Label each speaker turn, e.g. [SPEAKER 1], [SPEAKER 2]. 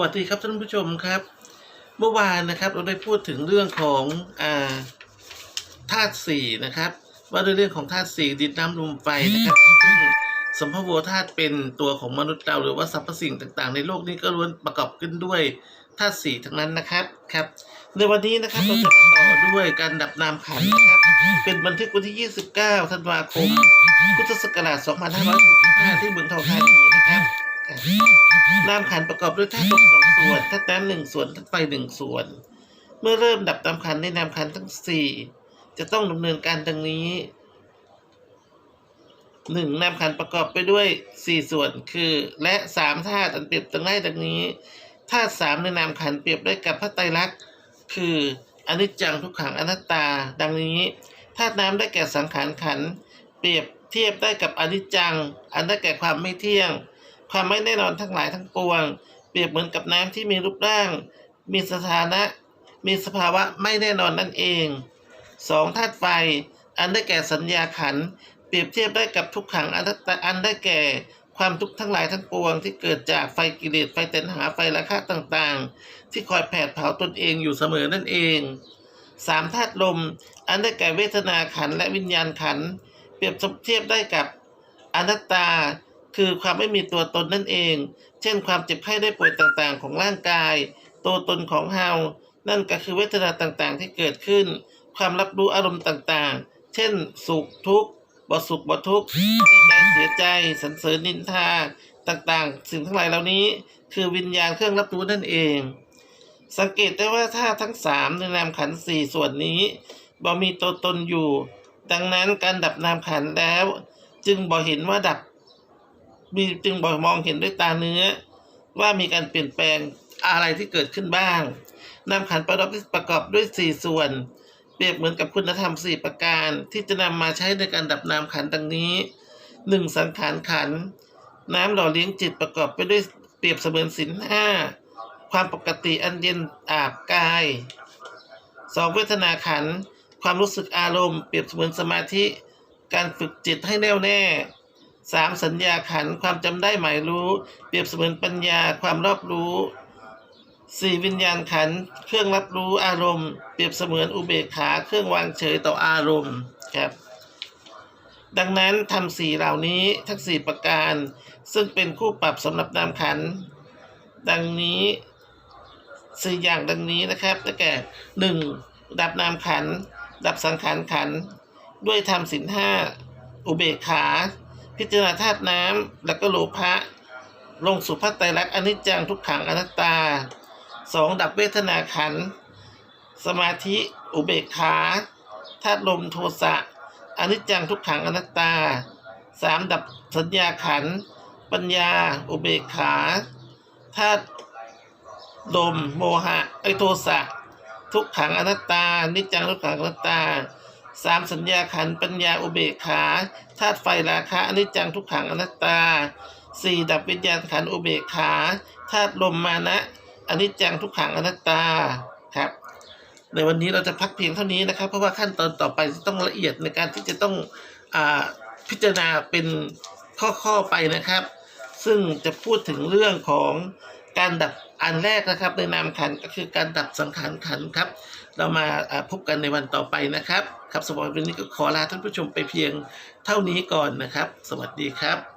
[SPEAKER 1] วัสดีครับท่านผู้ชมครับ เมื่อวานนะครับเราได้พูดถึงเรื่องของอ่าธาตุสี่นะครับ ว่าด้วยเรื่องของธาตุสี่ดินน้ำลมไฟนะครับซึ่งสัมภโวธาตุเป็นตัวของมนุษย์เราหรือว่าสรรพสิ่งต่างๆ ในโลกนี้ก็ล้วนประกอบขึ้นด้วยธาตุสี่ทั้งนั้นนะครับครับ ในวันนี้นะครับเราจะมาต่อด้วยการดับนามขันนะครับ เป็นบันทึกวันที่ 29ธันวาคมพุทธศักราช2545ที่เมืองทองธานีนะครับ ครับนามขันประกอบด้วยธาตุลมสองส่วนธาตุน้ำหนึ่งส่วนธาตุไฟหนึ่งส่วน เมื่อเริ่มดับนามขันในนามขันทั้งสี่จะต้องดำเนินการดังนี้หนึ่งนามขันประกอบไปด้วยสี่ส่วนคือ และสามธาตุอันเปรียบดังไล่ดังนี้ธาตุสามในนามขันเปรียบได้กับพระไตรลักษณ์คืออนิจจังทุกขังอนัตตา ดังนี้ธาตุน้ำได้แก่สังขารขันเปรียบเทียบได้กับอนิจจัง อันได้แก่ความไม่เที่ยง ความไม่แน่นอนทั้งหลายทั้งปวง เปรียบเหมือนกับน้ำที่มีรูปร่าง มีสถานะ มีสภาวะไม่แน่นอนนั่นเองสองธาตุไฟ อันได้แก่สัญญาขัน เปรียบเทียบได้กับทุกขังอนัตตาอันได้แก่ความทุกข์ทั้งหลายทั้งปวง ที่เกิดจากไฟกิเลสไฟตัณหาไฟราคะต่างๆ ที่คอยแผดเผาตนเองอยู่เสมอนั่นเองสามธาตุลม อันได้แก่เวทนาขันและวิญญาณขัน เปรียบเทียบได้กับอนัตตา คือความไม่มีตัวตนนั่นเอง เช่น ความเจ็บไข้ได้ป่วยต่างๆ ของร่างกาย ตัวตนของเฮา นั่นก็คือเวทนาต่างๆ ที่เกิดขึ้น ความรับรู้อารมณ์ต่างๆ เช่น สุขทุกข์บ่สุขบ่ทุกข์ดีใจเสียใจสรรเสริญนินทาต่างๆ สิ่งทั้งหลายเหล่านี้ คือวิญญาณเครื่องรับรู้นั่นเอง สังเกตได้ว่าถ้าทั้งสามในนามขันสี่ส่วนนี้บ่มีตัวตนอยู่ ดังนั้นการดับนามขันแล้ว จึงบ่เห็นว่าดับ มีจึงบ่มองเห็นด้วยตาเนื้อ ว่ามีการเปลี่ยนแปลงอะไรที่เกิดขึ้นบ้างนามขันประกอบประกอบด้วยสี่ส่วน เปรียบเหมือนกับคุณธรรมสี่ประการ ที่จะนำมาใช้ในการดับนามขันดังนี้หนึ่งสังขารขัน น้ำหล่อเลี้ยงจิตประกอบไปด้วยเปรียบเสมือนสินห้าความปกติอันเย็นอาบกายสองเวทนาขัน ความรู้สึกอารมณ์เปรียบเสมือนสมาธิ การฝึกจิตให้แน่วแน่ สามสัญญาขันความจำได้หมายรู้ เปรียบเสมือนปัญญาความรอบรู้สี่วิญญาณขันเครื่องรับรู้อารมณ์ เปรียบเสมือนอุเบกขาเครื่องวางเฉยต่ออารมณ์ครับดังนั้นทำสี่เหล่านี้ทั้งสี่ประการ ซึ่งเป็นคู่ปรับสำหรับนามขัน ดังนี้สี่อย่างดังนี้นะครับได้แก่หนึ่งดับนามขัน ดับสังขารขัน ด้วยธรรมสินห้าอุเบกขา พิจารณาธาตุน้ำแล้วก็โลภะลงสู่พระไตรลักษณ์อนิจจังทุกขังอนัตตาสองดับเวทนาขันธ์สมาธิอุเบกขาธาตุลมโทสะอนิจจังทุกขังอนัตตาสามดับสัญญาขันธ์ปัญญา อุเบกขาธาตุลมโมหะไอโทสะทุกขังอนัตตา นิจจังทุกขังอนัตตา สามสัญญาขันปัญญาอุเบกขาธาตุไฟราคะอนิจจังทุกขังอนัตตาสี่ดับวิญญาณขันอุเบกขาธาตุลมมานะอนิจจังทุกขังอนัตตาครับ ในวันนี้เราจะพักเพียงเท่านี้นะครับ เพราะว่าขั้นตอนต่อไปจะต้องละเอียดในการที่จะต้องอาพิจารณาเป็นข้อๆไปนะครับ ซึ่งจะพูดถึงเรื่องของ การดับอันแรกนะครับในนามขันก็คือการดับสังขารขันครับ เรามาอ่าพบกันในวันต่อไปนะครับ ครับสำหรับวันนี้ก็ขอลาท่านผู้ชมไปเพียงเท่านี้ก่อนนะครับ สวัสดีครับ